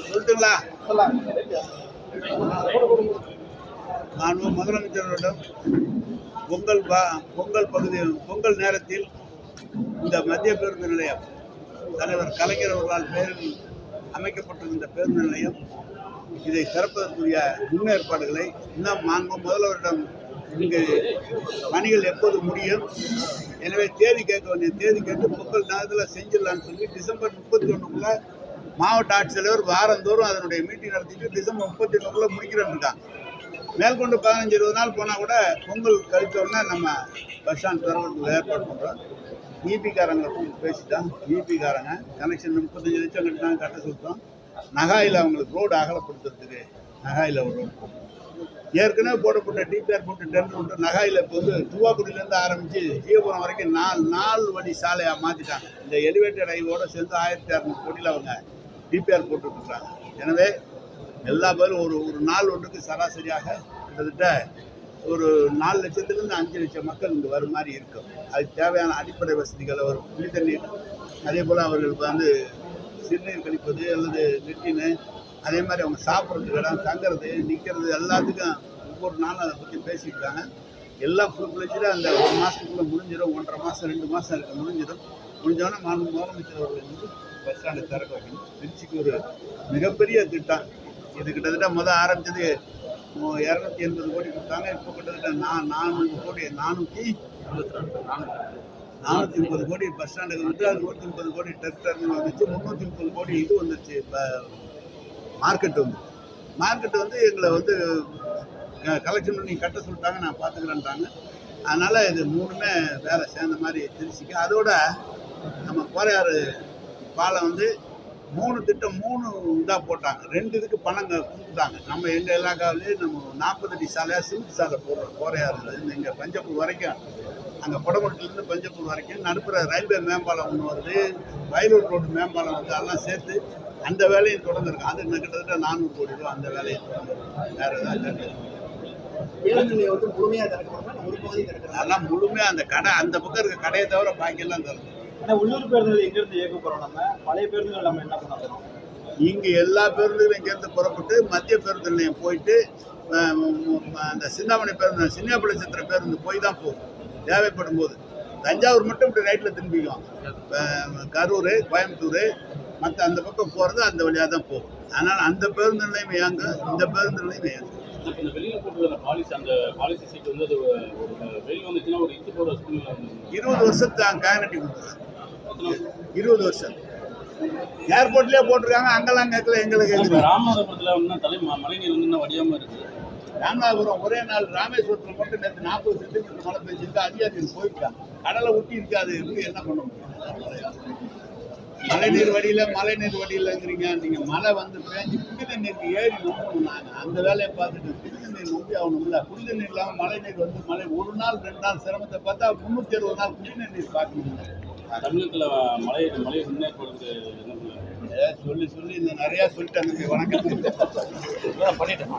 சொல்லட்டுங்களா நான் முதலமைச்சரிடம் பொங்கல் பொங்கல் பகுதி பொங்கல் நேரத்தில் இந்த மத்திய பேருந்து நிலையம் தலைவர் கலைஞர் அவர்களால் பெயரில் அமைக்கப்பட்டிருந்த பேருந்து நிலையம் இதை திறப்பதற்குரிய முன்னேற்பாடுகளை இன்னும் மாண்பு முதல்வரிடம் இங்கு பணிகள் எப்போது முடியும் எனவே தேதி கேட்க வேண்டிய தேதி கேட்டு முப்பது நேரத்தில் செஞ்சிடலான்னு சொல்லி டிசம்பர் முப்பத்தி ஒன்றுக்குள்ள மாவட்ட ஆட்சித்தலைவர் வாரந்தோறும் அதனுடைய மீட்டிங் நடத்திட்டு டிசம்பர் முப்பத்தி ஒன்றுக்குள்ள முடிக்கிறேன்னு இருக்காங்க. மேற்கொண்டு பதினஞ்சு இருபது நாள் போனால் கூட பொங்கல் கழிச்ச நம்ம பஸ் ஸ்டாண்ட் திறக்கிறதுக்கு ஏற்பாடு பண்ணுறோம் இபிக்காரங்களை கூப்பிட்டு பேசிட்டோம். கனெக்ஷன் முப்பத்தஞ்சு லட்சம் கட்டினாங்க கட்ட சொல்லிட்டோம். நகாயில் அவங்களுக்கு ரோடு அகலப்படுத்துறதுக்கு நகாயில் வரும் ஏற்கனவே போடப்பட்ட டிபிஆர் போட்டு டெண்டர் விட்டு நகாயில் இப்போ வந்து துவாக்குடியிலேருந்து ஆரம்பித்து ஜீவபுரம் வரைக்கும் நாலு நாலு வழி சாலையாக மாற்றிட்டாங்க இந்த எலிவேட்டட் ஹைவோட சேர்ந்து ஆயிரத்தி அறநூறு கோடியில் அவங்க டிபிஆர் போட்டுட்ருக்காங்க எனவே எல்லா பேரும் ஒரு ஒரு நாள் ஒன்றுக்கு சராசரியாக கிட்டத்தட்ட ஒரு நாலு லட்சத்துலேருந்து அஞ்சு லட்சம் மக்கள் இங்கே வரும் மாதிரி இருக்கும். அதுக்கு தேவையான அடிப்படை வசதிகள் வரும் குடி தண்ணீர் அதே போல் அவர்களுக்கு வந்து சிறுநீர் கழிப்பது அல்லது நெட்டின்னு அதே மாதிரி அவங்க சாப்பிட்றது இடம் தங்குறது நிற்கிறது எல்லாத்துக்கும் ஒவ்வொரு நாளும் அதை பற்றி பேசியிருக்காங்க எல்லாம் ஃபுல் ஃப்ளெஜ்டாக அந்த ஒரு மாதத்துக்குள்ளே முடிஞ்சிடும் ஒன்றரை மாதம் ரெண்டு மாதம் இருக்க முடிஞ்சிடும். முடிஞ்சோடனே மாநில முதலமைச்சர் அவர்கள் வந்து பஸ் ஸ்டாண்டை திறக்க வைக்கணும். திருச்சிக்கு ஒரு மிகப்பெரிய திட்டம். இது கிட்டத்தட்ட முதல் ஆரம்பித்தது இரநூத்தி எண்பது கோடி கொடுத்தாங்க. இப்போ கிட்டத்தட்ட நான் நானூறு கோடி நானூற்றி நானூற்றி முப்பது கோடி பஸ் ஸ்டாண்டுக்கு வந்து அது நூற்றி முப்பது கோடி டெஸ்ட் டெர்மினல் வந்துச்சு முந்நூற்றி முப்பது கோடி இது வந்துச்சு இப்போ மார்க்கெட் வந்து. மார்க்கெட் வந்து எங்களை வந்து கலெக்ஷன் பண்ணி கட்ட சொல்லிட்டாங்க நான் பார்த்துக்கிறேன்ட்டாங்க அதனால் இது மூணுமே வேலை சேர்ந்த மாதிரி தெரிஞ்சுக்க. அதோட நம்ம கோரையாறு பாலம் வந்து மூணு திட்டம் மூணு இதாக போட்டாங்க. ரெண்டு இதுக்கு பணம் க- கொடுத்துட்டாங்க. நம்ம எங்கள் இலாக்காவிலே நம்ம நாற்பது அடி சாலையாக சிமெண்ட் சாலை போடுறோம் கோரையாறுல. இருந்து இங்கே பஞ்சப்பூர் வரைக்கும் அங்கே கொடமட்டிலேருந்து பஞ்சப்பூர் வரைக்கும் நடுப்புற ரயில்வே மேம்பாலம் ஒன்று வருது வயலூர் ரோடு மேம்பாலம் வந்து அதெல்லாம் சேர்த்து அந்த வேலையும் தொடர்ந்துருக்கு அது கிட்டத்தட்ட நானூறு கோடி ரூபா அந்த வேலையும் தொடர்ந்துருக்கு வேறு ஏதாவது வந்து முழுமையாக ஒரு பகுதி திறக்கிறாங்க அதெல்லாம் முழுமையாக அந்த கடை அந்த பக்கம் இருக்க கடையை தவிர பாக்கியெல்லாம் தரும் ஆனால் உள்ளூர் பேருந்துகள் எங்கேருந்து இயக்க போகிறோம் நம்ம பழைய பேருந்துகள் நம்ம என்ன பண்ண போகிறோம் இங்கே எல்லா பேருந்துகளும் இங்கேருந்து புறப்பட்டு மத்திய பேருந்து நிலையம் போயிட்டு அந்த சிந்தாமணி பேருந்து சின்னப்பள்ளி சித்திர பேருந்து போய் தான் போகும். தேவைப்படும் போது. தஞ்சாவூர் மட்டும் இப்படி ரைட்டில் திரும்பிக்குவோம் அஹ், கரூர் கோயம்புத்தூர் மற்ற அந்த பக்கம் போகிறது அந்த வழியாக தான் போகும். அதனால் அந்த பேருந்து நிலையம் இயங்க இந்த பேருந்து நிலையம் இயங்கும் இப்ப இந்த வெளியில போட்டுருக்கிற பாலிசி அந்த பாலிசி சீட் வந்து அது ஒரு வெயில் வந்துச்சுன்னா ஒரு இத்து போற சூழ்நிலை வந்து இருபது வருஷத்துக்கு அங்கே கேரண்டி கொடுத்துருக்காங்க இருபது வருஷம். ஏர்போர்ட்லேயே போட்டிருக்காங்க அங்கெல்லாம் கேட்கல எங்களுக்கு ராமநாதபுரத்துல வந்து தலை மழைநீர் இன்னும் வடியாம இருக்கு. ராமநாதபுரம் ஒரே நாள் ராமேஸ்வரத்தில் மட்டும் நேற்று நாற்பது சென்டிமீட்டர் மழை பெஞ்சிருக்கு அதிகாரிகள் போயிருக்காங்க கடலை ஒட்டி இருக்காது இருக்கு என்ன பண்ண முடியும்? மழைநீர் வடியில மழைநீர் வடியிலங்கிறீங்க. நீங்க மழை வந்து பேஞ்சு குடித நீருக்கு ஏறி நம்பணும் நாங்க அந்த வேலையை பார்த்துட்டு குடித நீர் நம்பி ஆகணும்ல குடித நீர் இல்லாம மழை நீர் வந்து மழை ஒரு நாள் ரெண்டு நாள் சிரமத்தை பார்த்தா முந்நூற்றி அறுபது நாள் குடிநீர் நீர் பார்க்கணும். தமிழகத்துல மழை மழை ஏ, சொல்லி சொல்லி. இந்த நிறைய சொல்லிட்டேன் வணக்கம். பண்ணிட்டேன்.